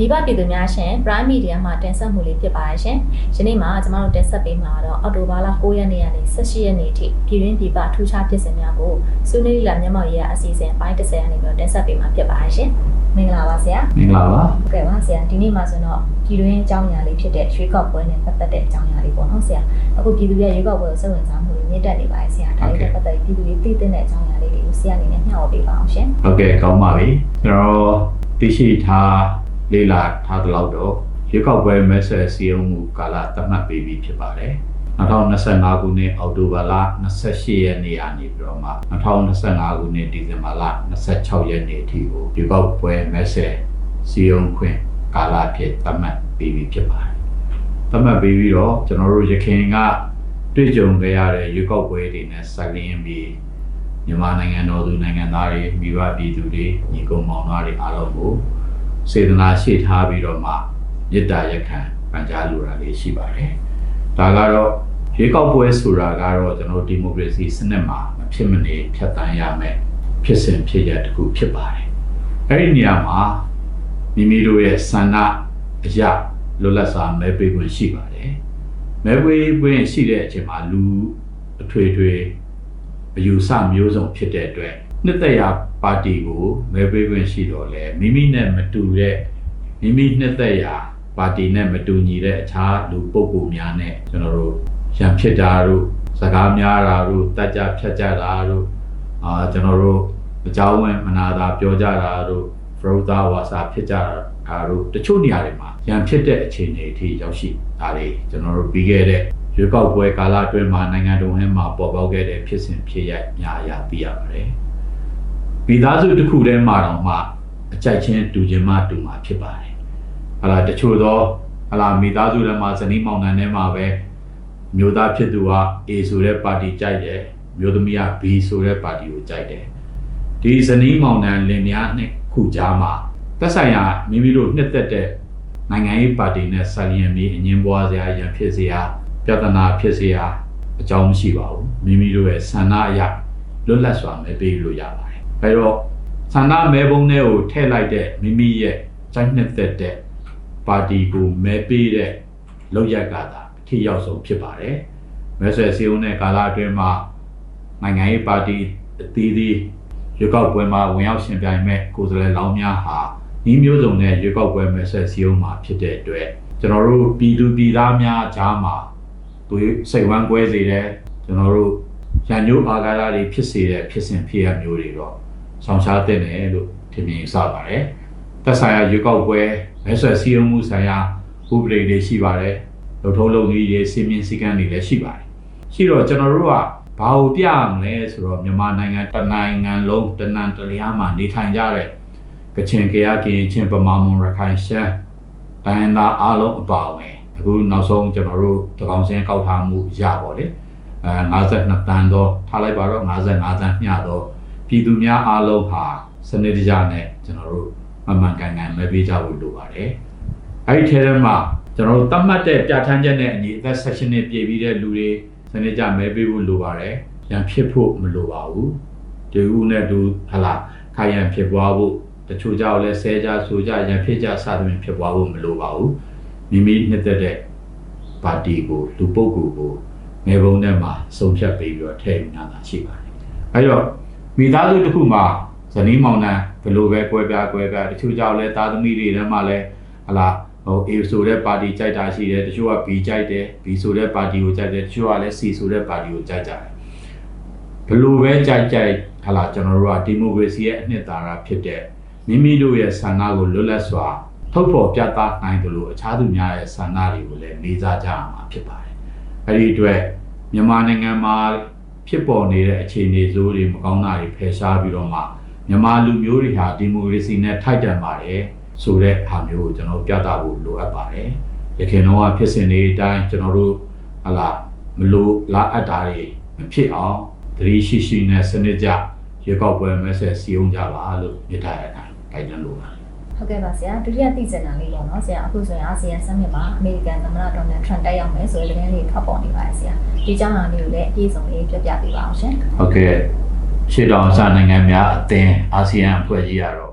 မိဘပြည်သူများရှင် Prime Media မှာတင်ဆက်မှုလေးဖြစ်ပါတယ်ရှင်။ယနေ့မှာကျမတို့တင်ဆက်ပေးမှာတော့အော်တိုဘာလ9ရက်နေ့ကနေ17ရက်နေ့ထိပြည်တွင်းပြည်ပထူးခြားဖြစ်စဉ်များကိုစုနေလမျက်မှောက်ရေးအစီအစဉ်ပိုင်း30အနေနဲ့တင်ဆက်ပေးမှာဖြစ်ပါတယ်ရှင်။မင်္ဂလာပါဆရာမင်္ဂလာပါ။ဟုတ်ကဲ့ပါဆရာဒီနေ့မှာဆိုတော့ပြည်တွင်းအကြောင်းအရာလေးဖြစ်တဲ့ရွှေကောက်ပွဲနဲ့ပတ်သက်တဲ့အကြောင်းအရာလေးပေါ့နော်ဆရာ။အခုပြည်သူရဲ့ရွှေကောက်ပွဲကိုစိတ်ဝင်စားမှုတွေမြင့်တက်နေပါတယ်ဆရာ။ဒါလေးနဲ့ပတ်သက်ပြီးပြည်သူတွေသိတဲ့အကြောင်းအရာလေးတွေကိုဆရာအနေနဲ့မျှဝေပေးပါအောင်ရှင်ဟုတ်ကဲ့ကောင်းပါပြီကျွန်တော်သိရှိထား လေးလာထားသလောက်တော့ရွေးကောက်ပွဲမဲဆွယ်စည်းရုံးမှုကာလသတ်မှတ်ပေးပြီးဖြစ်ပါတယ်2025ခုနှစ်အောက်တိုဘာလ28ရက်နေ့ကနေပြီးတော့မှ2025ခုနှစ်ဒီဇင်ဘာလ26ရက်နေ့အထိကိုရွေးကောက်ပွဲမဲဆွယ်စည်းရုံးခွင့်ကာလဖြစ်သတ်မှတ်ပေးပြီးဖြစ်ပါတယ်သတ်မှတ်ပေးပြီးတော့ကျွန်တော်တို့ရခိုင်ကတွေ့ကြုံခဲ့ရတဲ့ရွေးကောက်ပွဲတွေနဲ့ဆက်လျင်းပြီးမြန်မာနိုင်ငံတော်သူနိုင်ငံသားတွေမိဘပြည်သူတွေညီကုန်းမောင်နှမတွေအားလုံးကို စေတနာရှိထားပြီးတော့မှမေတ္တာရက်ခံပန်ကြားလိုတာလေးရှိပါတယ်။ဒါကတော့ရွေးကောက်ပွဲဆိုတာကတော့ကျွန်တော်ဒီမိုကရေစီစနစ်မှာမဖြစ်မနေဖြတ်တန်းရမယ်ဖြစ်စဉ်ဖြစ်ရတစ်ခုဖြစ်ပါတယ်။အဲဒီနေရာမှာမိမိတို့ရဲ့ဆန္ဒအရလွတ်လပ်စွာမဲပေးခွင့်ရှိပါတယ်။မဲပေးခွင့်ရှိတဲ့အချိန်မှာလူအထွေထွေအယူဆမျိုးစုံဖြစ်တဲ့အတွက်နှစ်သက်ရာ ပါတီကိုမဲပေးခွင့်ရှိတော့လေမိမိနဲ့မတူတဲ့မိမိနှစ်သက်ရာပါတီနဲ့မတူညီတဲ့အခြားလူပုဂ္ဂိုလ်များနဲ့ကျွန်တော်တို့ရန်ဖြစ်တာတို့စကားများတာတို့တက်ကြဖြတ်ကြတာတို့အာကျွန်တော်တို့အကြောင်းဝင်မနာတာပြောကြတာတို့ဖရိုသာဝါစာဖြစ်ကြတာတို့တချို့နေရာတွေမှာရန်ဖြစ်တဲ့အခြေအနေအထိရောက်ရှိဒါတွေကျွန်တော်တို့ပြီးခဲ့တဲ့ရွေးကောက်ပွဲကာလအတွင်းမှာနိုင်ငံတော်ဟင်းမှာပေါ်ပေါက်ခဲ့တဲ့ဖြစ်စဉ်ဖြစ်ရပ်များအရာသိရပါတယ်။ မိသားစုတစ်ခုတည်းမှာတော့မှအကြိုက်ချင်းတူချင်းမှတူမှာဖြစ်ပါတယ်။ဟာလာတချို့သောဟာလာမိသားစုထဲမှာဇနီးမောင်နှံထဲမှာပဲမျိုးသားဖြစ်သူက A ဆိုတဲ့ပါတီကြိုက်တယ်မျိုးသမီးက B ဆိုတဲ့ပါတီကိုကြိုက်တယ်။ဒီဇနီးမောင်နှံလင်များနဲ့ခုကြားမှာသက်ဆိုင်ရာမိမိတို့နှစ်သက်တဲ့နိုင်ငံရေးပါတီနဲ့ဆက်လျင်ပြီးအငင်းပွားစရာရန်ဖြစ်စရာပြဿနာဖြစ်စရာအကြောင်းမရှိပါဘူးမိမိတို့ရဲ့ဆန္ဒအရလွတ်လပ်စွာမဲပေးလို့ရပါတယ် အဲတော့ဆန္ဒမဲပုံးတွေကိုထည့်လိုက်တဲ့မိမိရဲ့စိုက်နှစ်သက်တဲ့ပါတီကိုမဲပေးတဲ့လောက်ရက်ကသာအထီရောက်ဆုံးဖြစ်ပါတယ်မဲဆွယ်စည်းရုံးတဲ့ကာလအတွင်းမှာနိုင်ငံရေးပါတီအသီးသီးရွေးကောက်ပွဲမှာဝင်ရောက်ရှင်ပြိုင်မဲ့ကိုယ်စားလှယ်လောင်းများဟာဤမျိုးစုံနဲ့ရွေးကောက်ပွဲမဲဆွယ်စည်းရုံးမှာဖြစ်တဲ့အတွက်ကျွန်တော်တို့ပြည်သူပြည်သားများကြားမှာသူစိတ်ဝမ်းကွဲစေတယ်ကျွန်တော်တို့ရန်ညိုးအာဃာတတွေဖြစ်စေတဲ့ဖြစ်စဉ်ဖြစ်ရမျိုးတွေတော့ ဆောင်ရှားတဲ့တယ်လို့ထင်မြင်စပါတယ်သက်ဆိုင်ရာရွေးကောက်ပွဲမဲဆွယ်စည်းရုံးမှုဆိုင်ရာဥပဒေတွေရှိပါတယ်လူထုံးလုံကြီးတွေစီမင်းစည်းကမ်းတွေလည်းရှိပါတယ်ရှိတော့ကျွန်တော်တို့ကဘာကိုပြရမလဲဆိုတော့မြန်မာနိုင်ငံတစ်နိုင်ငံလုံးတနန်တလျားမှာနေထိုင်ကြတဲ့ကချင်ကယားကရင်ချင်းပမာမွန်ရခိုင်ရှမ်းတိုင်းသားအားလုံးအပါအဝင်အခုနောက်ဆုံးကျွန်တော်တို့တကောင်စင်းကောက်ထားမှုရပါလေအဲ52တန်းတော့ထားလိုက်ပါတော့55တန်းမျှတော့ ပြည်သူများအားလုံးဟာစနစ်တကျနဲ့ကျွန်တော်တို့မမှန်ကန်ကန်မဲပေးကြဖို့လိုပါတယ်အဲ့ဒီထဲမှာကျွန်တော်တို့သတ်မှတ်တဲ့ပြဋ္ဌာန်းချက်နဲ့အညီအသက် section နဲ့ပြည်ပြီးတဲ့လူတွေစနစ်ကျမဲပေးဖို့လိုပါတယ်ရန်ဖြစ်ဖို့မလိုပါဘူးဒီဦးနဲ့သူဟလာခိုင်ရန်ဖြစ်ပွားဖို့တချို့ကြောက်လဲဆဲကြဆိုကြရန်ဖြစ်ကြစသဖြင့်ဖြစ်ပွားဖို့မလိုပါဘူးမိမိနှစ်သက်တဲ့ပါတီကိုလူပုဂ္ဂိုလ်ကိုငယ်ပုံထဲမှာဆုံးဖြတ်ပေးပြီးတော့ထည့်ယူနာတာရှိပါတယ်။အဲတော့ မိသားစုတစ်ခုမှာဇနီးမောင်နှံဘယ်လိုပဲကွဲပြားကွဲပြားတချို့ကြောင့်လဲသားသမီးတွေထဲမှာလဲဟလာဟို A ဆိုတဲ့ပါတီကြိုက်တာရှိတယ်တချို့က B ကြိုက်တယ် B ဆိုတဲ့ပါတီကိုကြိုက်တယ်တချို့ကလည်း C ဆိုတဲ့ပါတီကိုကြိုက်ကြတယ်ဘယ်လိုပဲကြိုက်ကြိုက်ဟလာကျွန်တော်တို့ကဒီမိုကရေစီရဲ့အနှစ်သာရဖြစ်တဲ့မိမိတို့ရဲ့ဆန္ဒကိုလွတ်လပ်စွာထုတ်ဖော်ပြသနိုင်တယ်လို့အခြားသူများရဲ့ဆန္ဒတွေကိုလည်းလေးစားကြရမှာဖြစ်ပါတယ်။အဲဒီအတွက်မြန်မာနိုင်ငံမှာ ဖြစ်ပေါ်နေတဲ့အခြေအနေဆိုးတွေမကောင်းတာတွေဖယ်ရှားပြီးတော့မှမြန်မာလူမျိုးတွေဟာဒီမိုကရေစီနဲ့ထိုက်တန်ပါတယ်ဆိုတဲ့ဟာမျိုးကိုကျွန်တော်ပြသဖို့လိုအပ်ပါတယ်။ရခိုင်တော့ဖြစ်စဉ်တွေအတိုင်းကျွန်တော်တို့ဟလာမလို့လာအပ်တာတွေမဖြစ်အောင်သတိရှိရှိနဲ့စနစ်ကြရေကောက်ပွဲမဲဆက်စီအောင်ကြပါလို့မြစ်ထားရတာတိုက်တွန်းလိုပါတယ် ဟုတ်ကဲ့ပါဆရာဒုတိယသိချင်တာလေးပေါ့နော်ဆရာအခုဆိုရင်အာဆီယံ summit မှာအမေရိကန်သမ္မတဒေါ်နယ်ထရန့်တက်ရောက်မယ်ဆိုတဲ့သတင်းလေးထွက်ပေါ်နေပါတယ်ဆရာဒီကြောင်းအရာလေးကိုလည်းအပြည့်စုံလေးပြပြပေးပါအောင်ရှင်ဟုတ်ကဲ့ရှေ့တော်အစနိုင်ငံများအသင်းအာဆီယံအဖွဲ့ကြီးကတော့